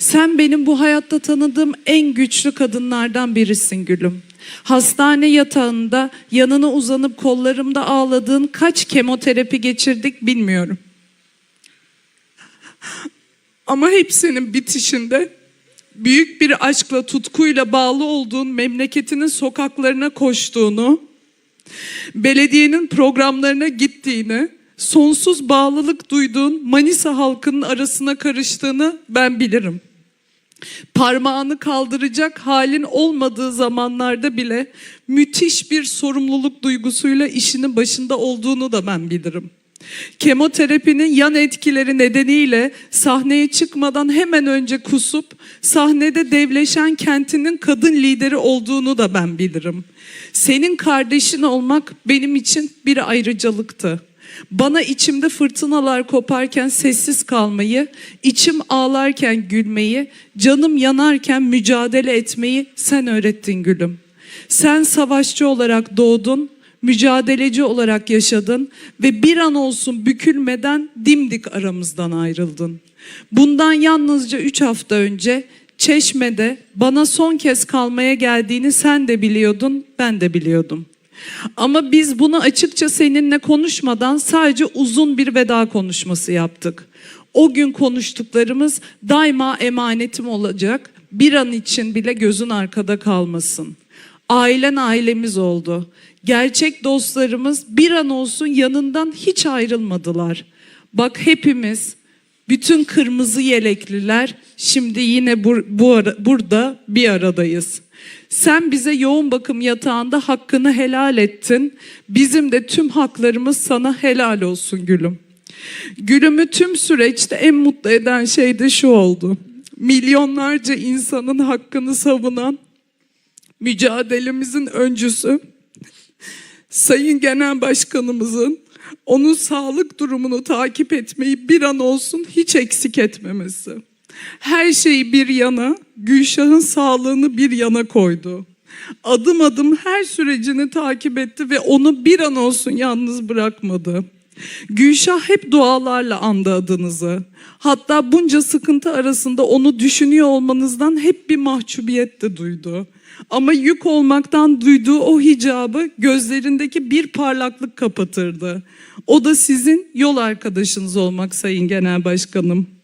Sen benim bu hayatta tanıdığım en güçlü kadınlardan birisin gülüm. Hastane yatağında yanına uzanıp kollarımda ağladığın kaç kemoterapi geçirdik bilmiyorum. Ama hepsinin bitişinde büyük bir aşkla, tutkuyla bağlı olduğun memleketinin sokaklarına koştuğunu, belediyenin programlarına gittiğini, sonsuz bağlılık duyduğun Manisa halkının arasına karıştığını ben bilirim. Parmağını kaldıracak halin olmadığı zamanlarda bile müthiş bir sorumluluk duygusuyla işinin başında olduğunu da ben bilirim. Kemoterapinin yan etkileri nedeniyle sahneye çıkmadan hemen önce kusup sahnede devleşen kentinin kadın lideri olduğunu da ben bilirim. Senin kardeşin olmak benim için bir ayrıcalıktı. Bana içimde fırtınalar koparken sessiz kalmayı, içim ağlarken gülmeyi, canım yanarken mücadele etmeyi sen öğrettin gülüm. Sen savaşçı olarak doğdun, mücadeleci olarak yaşadın ve bir an olsun bükülmeden dimdik aramızdan ayrıldın. Bundan yalnızca üç hafta önce Çeşme'de bana son kez kalmaya geldiğini sen de biliyordun, ben de biliyordum. Ama biz bunu açıkça seninle konuşmadan sadece uzun bir veda konuşması yaptık. O gün konuştuklarımız daima emanetim olacak. Bir an için bile gözün arkada kalmasın. Ailen ailemiz oldu. Gerçek dostlarımız bir an olsun yanından hiç ayrılmadılar. Bak hepimiz bütün kırmızı yelekliler şimdi yine bu, bu ara- burada bir aradayız. Sen bize yoğun bakım yatağında hakkını helal ettin. Bizim de tüm haklarımız sana helal olsun gülüm. Gülümü tüm süreçte en mutlu eden şey de şu oldu. Milyonlarca insanın hakkını savunan mücadelemizin öncüsü Sayın Genel Başkanımızın onun sağlık durumunu takip etmeyi bir an olsun hiç eksik etmemesi. Her şeyi bir yana, Gülşah'ın sağlığını bir yana koydu. Adım adım her sürecini takip etti ve onu bir an olsun yalnız bırakmadı. Gülşah hep dualarla andı adınızı. Hatta bunca sıkıntı arasında onu düşünüyor olmanızdan hep bir mahcubiyet de duydu. Ama yük olmaktan duyduğu o hicabı gözlerindeki bir parlaklık kapatırdı. O da sizin yol arkadaşınız olmak Sayın Genel Başkanım.